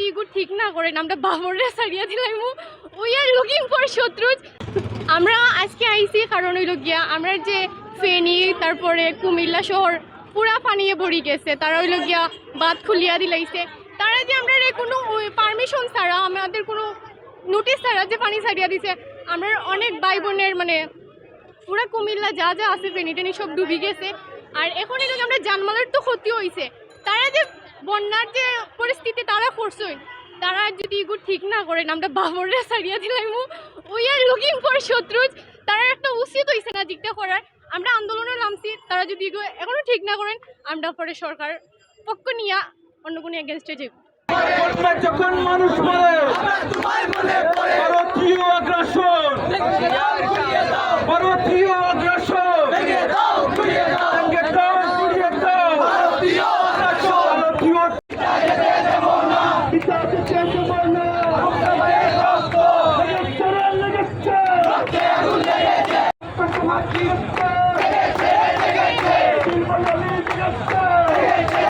যদি এগুলো ঠিক না করেন, আমরা বাবররে সারিয়া দিলাম। উই আর লুকিং ফর শত্রুজ। আমরা আজকে আইছি, কারণ হইল গিয়া আমরা যে ফেনী, তারপরে কুমিল্লা শহর, পুরা পানিয়ে ভরি গেছে। তারা হইল গিয়া বাদ খুলিয়া দিলাইছে। তারা যে আমরা কোনো পারমিশন ছাড়া, আমাদের কোনো নোটিশ ছাড়া যে পানি ছাড়িয়া দিছে, আমরা অনেক ভাই বোনের মানে পুরা কুমিল্লা যা যা আছে ফেনি টেনি সব ডুবি গেছে। আর এখন এদিকে আমরা জানমালের তো ক্ষতি হয়েছে তারা যে বন্যার যে পরিস্থিতি তারা করছোই তারা যদি এগুলো ঠিক না করেন, আমরা বাবরে সারিয়া দিলাম উই আর লুকিং ফর শত্রুজ, তারা একটা উচিত হয়েছে না দিকটা করার। আমরা আন্দোলনে নামছি, তারা যদি এগুলো এখনও ঠিক না করেন, আমরা পরে সরকার পক্ষ নিয়ে অন্য কোনো এগেনস্টে বন্যা যখন Thank you.